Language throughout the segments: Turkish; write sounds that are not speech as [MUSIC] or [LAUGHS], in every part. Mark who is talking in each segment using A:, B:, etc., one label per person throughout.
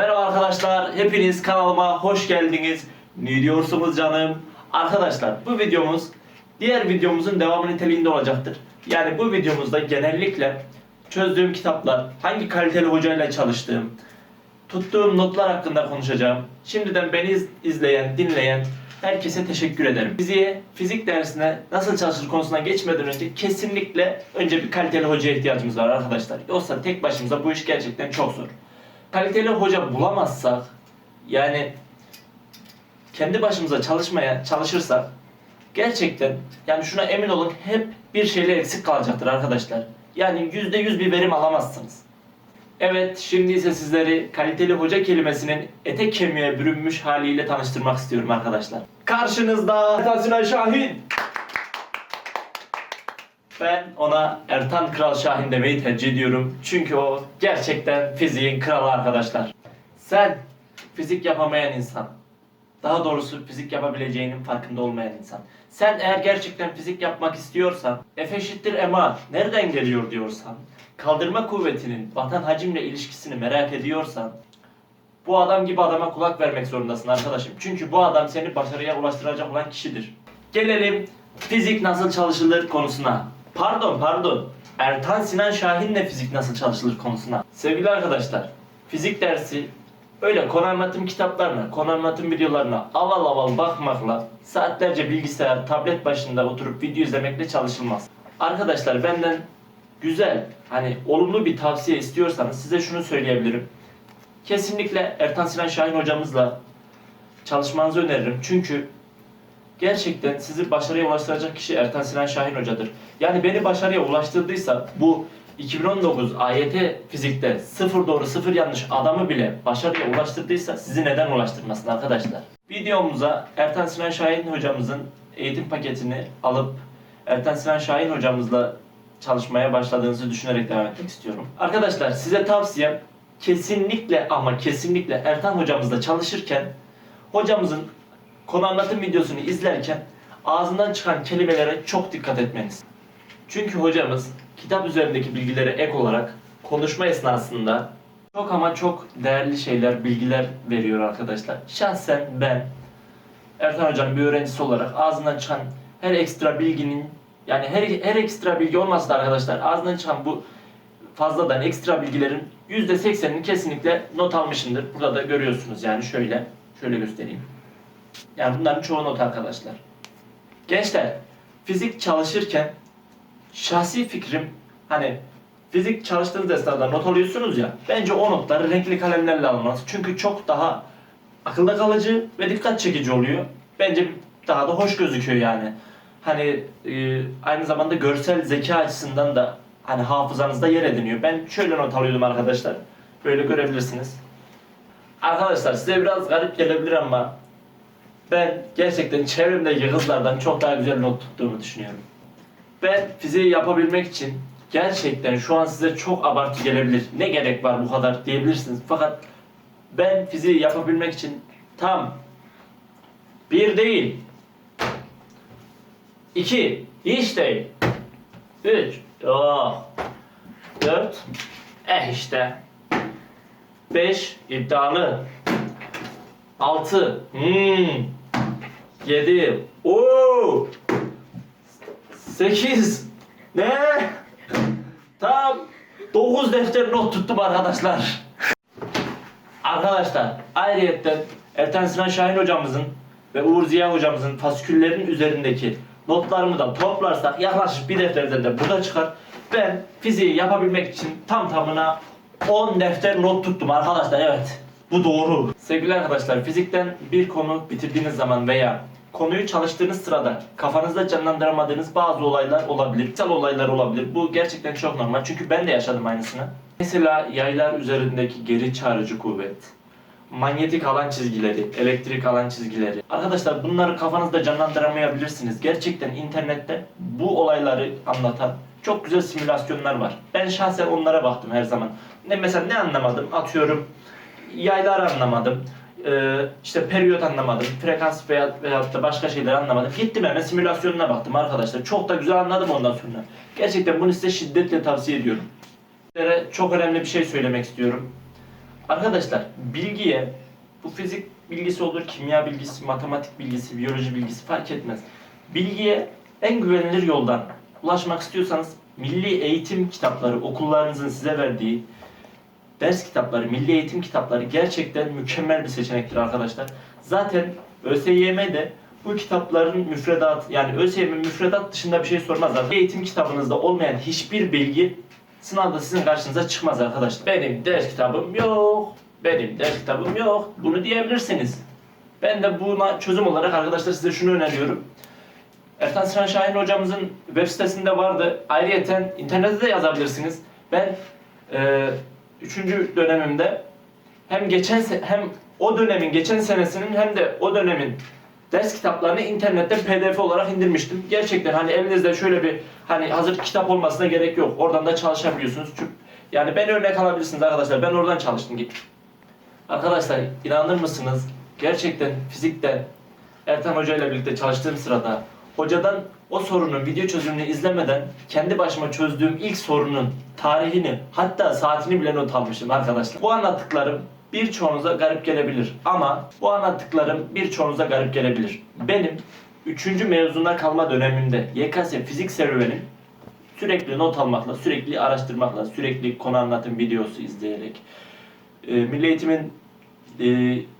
A: Merhaba arkadaşlar, hepiniz kanalıma hoş geldiniz. Ne diyorsunuz canım? Arkadaşlar bu videomuz diğer videomuzun devamı niteliğinde olacaktır. Yani bu videomuzda genellikle çözdüğüm kitaplar, hangi kaliteli hocayla çalıştığım, tuttuğum notlar hakkında konuşacağım. Şimdiden beni iz- izleyen, dinleyen herkese teşekkür ederim. Fiziğe, fizik dersine nasıl çalışır konusuna geçmeden önce kesinlikle önce bir kaliteli hocaya ihtiyacımız var arkadaşlar. Yoksa tek başımıza bu iş gerçekten çok zor. Kaliteli hoca bulamazsak yani kendi başımıza çalışmaya çalışırsak gerçekten yani şuna emin olun hep bir şeyler eksik kalacaktır arkadaşlar. Yani yüzde yüz bir verim alamazsınız. Evet, şimdi ise sizleri kaliteli hoca kelimesinin ete kemiğe bürünmüş haliyle tanıştırmak istiyorum arkadaşlar. Karşınızda Ertan Şahin. Ben ona Ertan Kral Şahin demeyi tercih ediyorum. Çünkü o gerçekten fiziğin kralı arkadaşlar. Sen fizik yapamayan insan. Daha doğrusu fizik yapabileceğinin farkında olmayan insan. Sen eğer gerçekten fizik yapmak istiyorsan, F eşittir ma nereden geliyor diyorsan, kaldırma kuvvetinin vatan hacimle ilişkisini merak ediyorsan, bu adam gibi adama kulak vermek zorundasın arkadaşım. Çünkü bu adam seni başarıya ulaştıracak olan kişidir. Gelelim fizik nasıl çalışılır konusuna. Pardon pardon. Ertan Sinan Şahin'le fizik nasıl çalışılır konusuna. Sevgili arkadaşlar, fizik dersi öyle konu anlatım kitaplarına, konu anlatım videolarına aval aval bakmakla, saatlerce bilgisayar, tablet başında oturup video izlemekle çalışılmaz. Arkadaşlar benden güzel, hani olumlu bir tavsiye istiyorsanız size şunu söyleyebilirim. Kesinlikle Ertan Sinan Şahin hocamızla çalışmanızı öneririm. Çünkü gerçekten sizi başarıya ulaştıracak kişi Ertan Sinan Şahin hocadır. Yani beni başarıya ulaştırdıysa bu 2019 AYT fizikte sıfır doğru sıfır yanlış adamı bile başarıya ulaştırdıysa sizi neden ulaştırmasın arkadaşlar? Videomuza Ertan Sinan Şahin hocamızın eğitim paketini alıp Ertan Sinan Şahin hocamızla çalışmaya başladığınızı düşünerek devam etmek istiyorum. Arkadaşlar size tavsiyem kesinlikle ama kesinlikle Ertan hocamızla çalışırken hocamızın konu anlatım videosunu izlerken ağzından çıkan kelimelere çok dikkat etmeniz. Çünkü hocamız kitap üzerindeki bilgilere ek olarak konuşma esnasında çok ama çok değerli şeyler, bilgiler veriyor arkadaşlar. Şahsen ben Ertan Hoca'nın bir öğrencisi olarak ağzından çıkan her ekstra bilginin yani her, her ekstra bilgi olmasa da arkadaşlar ağzından çıkan bu fazladan ekstra bilgilerin %80'ini kesinlikle not almışımdır. Burada da görüyorsunuz yani şöyle şöyle göstereyim. Yani bunların çoğu not arkadaşlar. Gençler, fizik çalışırken şahsi fikrim hani fizik çalıştığınız esnada not alıyorsunuz ya bence o notları renkli kalemlerle almanız. Çünkü çok daha akılda kalıcı ve dikkat çekici oluyor. Bence daha da hoş gözüküyor yani. Hani e, aynı zamanda görsel zeka açısından da hani hafızanızda yer ediniyor. Ben şöyle not alıyordum arkadaşlar. Böyle görebilirsiniz. Arkadaşlar size biraz garip gelebilir ama ben gerçekten çevremdeki kızlardan çok daha güzel not tuttuğumu düşünüyorum. Ben fiziği yapabilmek için gerçekten şu an size çok abartı gelebilir. Ne gerek var bu kadar diyebilirsiniz. Fakat ben fiziği yapabilmek için tam bir değil, iki, hiç değil, üç, oh, dört, eh işte, beş, iddialı, altı, hmm, yedi, ooo, 8 ne? Tam 9 defter not tuttum arkadaşlar. Arkadaşlar ayrıyetten Ertan Sinan Şahin hocamızın ve Uğur Ziya hocamızın fasiküllerin üzerindeki notlarımı da toplarsak yaklaşık bir defterden de burada çıkar. Ben fiziği yapabilmek için tam tamına 10 defter not tuttum arkadaşlar evet. Bu doğru. Sevgili arkadaşlar fizikten bir konu bitirdiğiniz zaman veya konuyu çalıştığınız sırada kafanızda canlandıramadığınız bazı olaylar olabilir. Fiziksel olaylar olabilir. Bu gerçekten çok normal. Çünkü ben de yaşadım aynısını. Mesela yaylar üzerindeki geri çağrıcı kuvvet, manyetik alan çizgileri, elektrik alan çizgileri. Arkadaşlar bunları kafanızda canlandıramayabilirsiniz. Gerçekten internette bu olayları anlatan çok güzel simülasyonlar var. Ben şahsen onlara baktım her zaman. Ne mesela ne anlamadım? Atıyorum yaylar anlamadım. Ee, işte periyot anlamadım. Frekans veya veyahut da başka şeyler anlamadım. Gittim hemen simülasyonuna baktım arkadaşlar. Çok da güzel anladım ondan sonra. Gerçekten bunu size şiddetle tavsiye ediyorum. Sizlere çok önemli bir şey söylemek istiyorum. Arkadaşlar bilgiye bu fizik bilgisi olur, kimya bilgisi, matematik bilgisi, biyoloji bilgisi fark etmez. Bilgiye en güvenilir yoldan ulaşmak istiyorsanız milli eğitim kitapları, okullarınızın size verdiği ders kitapları, milli eğitim kitapları gerçekten mükemmel bir seçenektir arkadaşlar. Zaten ÖSYM de bu kitapların müfredat yani ÖSYM müfredat dışında bir şey sormaz. Zaten. Eğitim kitabınızda olmayan hiçbir bilgi sınavda sizin karşınıza çıkmaz arkadaşlar. Benim ders kitabım yok. Benim ders kitabım yok. Bunu diyebilirsiniz. Ben de buna çözüm olarak arkadaşlar size şunu öneriyorum. Ertan Sinan Şahin hocamızın web sitesinde vardı. Ayrıyeten internette de yazabilirsiniz. Ben e, üçüncü dönemimde hem geçen hem o dönemin geçen senesinin hem de o dönemin ders kitaplarını internetten pdf olarak indirmiştim. Gerçekten hani elinizde şöyle bir hani hazır kitap olmasına gerek yok. Oradan da çalışabiliyorsunuz. Çünkü yani ben örnek alabilirsiniz arkadaşlar. Ben oradan çalıştım git. Arkadaşlar inanır mısınız? Gerçekten fizikte Ertan Hoca ile birlikte çalıştığım sırada hocadan o sorunun video çözümünü izlemeden kendi başıma çözdüğüm ilk sorunun tarihini hatta saatini bile not almışım arkadaşlar. Bu anlattıklarım birçoğunuza garip gelebilir ama bu anlattıklarım birçoğunuza garip gelebilir. Benim 3. mezuna kalma dönemimde YKS fizik serüvenim sürekli not almakla, sürekli araştırmakla, sürekli konu anlatım videosu izleyerek, e, Milli Eğitim'in e,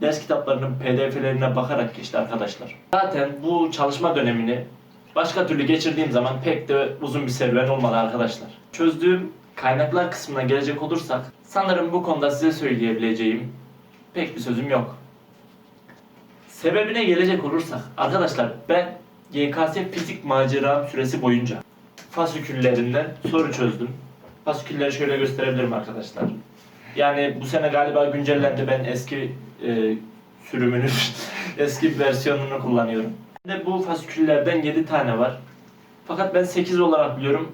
A: ders kitaplarının pdf'lerine bakarak geçti arkadaşlar. Zaten bu çalışma dönemini başka türlü geçirdiğim zaman pek de uzun bir serüven olmadı arkadaşlar. Çözdüğüm kaynaklar kısmına gelecek olursak sanırım bu konuda size söyleyebileceğim pek bir sözüm yok. Sebebine gelecek olursak arkadaşlar ben YKS fizik maceram süresi boyunca fasiküllerinden soru çözdüm. Fasikülleri şöyle gösterebilirim arkadaşlar. Yani bu sene galiba güncellendi. Ben eski e, sürümünü, [LAUGHS] eski versiyonunu kullanıyorum. Bende bu fasiküllerden 7 tane var. Fakat ben 8 olarak biliyorum.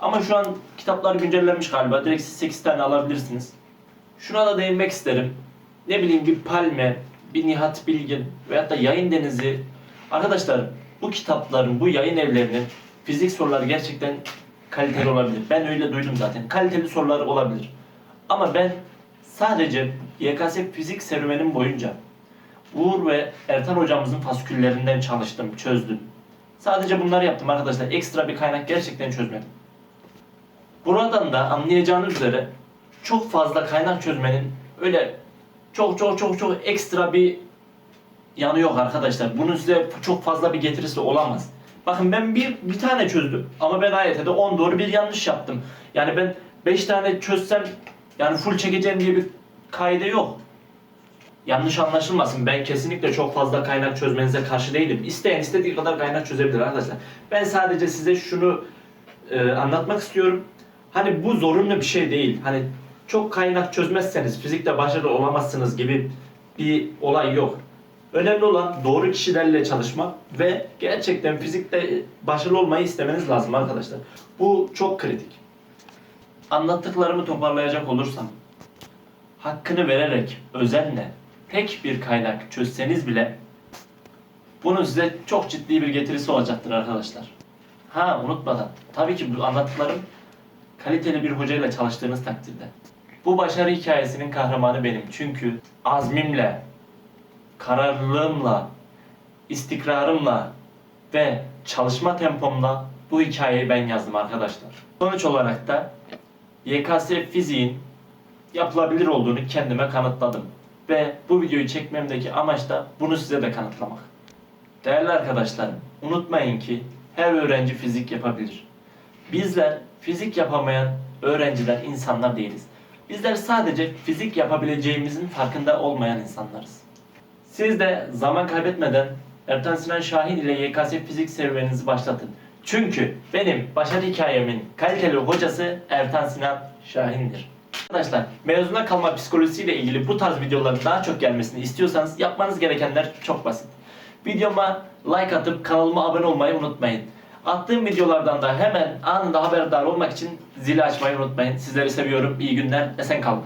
A: Ama şu an kitaplar güncellenmiş galiba. Direkt siz 8 tane alabilirsiniz. Şuna da değinmek isterim. Ne bileyim bir Palme, bir Nihat Bilgin veyahut da Yayın Denizi. Arkadaşlar bu kitapların, bu yayın evlerinin fizik soruları gerçekten kaliteli olabilir. Ben öyle duydum zaten. Kaliteli sorular olabilir. Ama ben sadece YKS fizik serüvenim boyunca Uğur ve Ertan hocamızın fasküllerinden çalıştım, çözdüm. Sadece bunları yaptım arkadaşlar. Ekstra bir kaynak gerçekten çözmedim. Buradan da anlayacağınız üzere çok fazla kaynak çözmenin öyle çok çok çok çok ekstra bir yanı yok arkadaşlar. Bunun size çok fazla bir getirisi olamaz. Bakın ben bir, bir tane çözdüm ama ben AYT'de 10 doğru bir yanlış yaptım. Yani ben 5 tane çözsem yani full çekeceğim diye bir kaide yok. Yanlış anlaşılmasın. Ben kesinlikle çok fazla kaynak çözmenize karşı değilim. İsteyen istediği kadar kaynak çözebilir arkadaşlar. Ben sadece size şunu e, anlatmak istiyorum. Hani bu zorunlu bir şey değil. Hani çok kaynak çözmezseniz fizikte başarılı olamazsınız gibi bir olay yok. Önemli olan doğru kişilerle çalışmak ve gerçekten fizikte başarılı olmayı istemeniz lazım arkadaşlar. Bu çok kritik. Anlattıklarımı toparlayacak olursam, hakkını vererek, özenle, tek bir kaynak çözseniz bile bunun size çok ciddi bir getirisi olacaktır arkadaşlar. Ha unutmadan, tabii ki bu anlattıklarım kaliteli bir hocayla çalıştığınız takdirde. Bu başarı hikayesinin kahramanı benim. Çünkü azmimle, kararlılığımla, istikrarımla ve çalışma tempomla bu hikayeyi ben yazdım arkadaşlar. Sonuç olarak da YKS fiziğin yapılabilir olduğunu kendime kanıtladım. Ve bu videoyu çekmemdeki amaç da bunu size de kanıtlamak. Değerli arkadaşlarım, unutmayın ki her öğrenci fizik yapabilir. Bizler fizik yapamayan öğrenciler, insanlar değiliz. Bizler sadece fizik yapabileceğimizin farkında olmayan insanlarız. Siz de zaman kaybetmeden Ertan Sinan Şahin ile YKS fizik serüveninizi başlatın. Çünkü benim başarı hikayemin kaliteli hocası Ertan Sinan Şahin'dir. Arkadaşlar mezuna kalma psikolojisiyle ilgili bu tarz videoların daha çok gelmesini istiyorsanız yapmanız gerekenler çok basit. Videoma like atıp kanalıma abone olmayı unutmayın. Attığım videolardan da hemen anında haberdar olmak için zili açmayı unutmayın. Sizleri seviyorum. İyi günler. Esen kalın.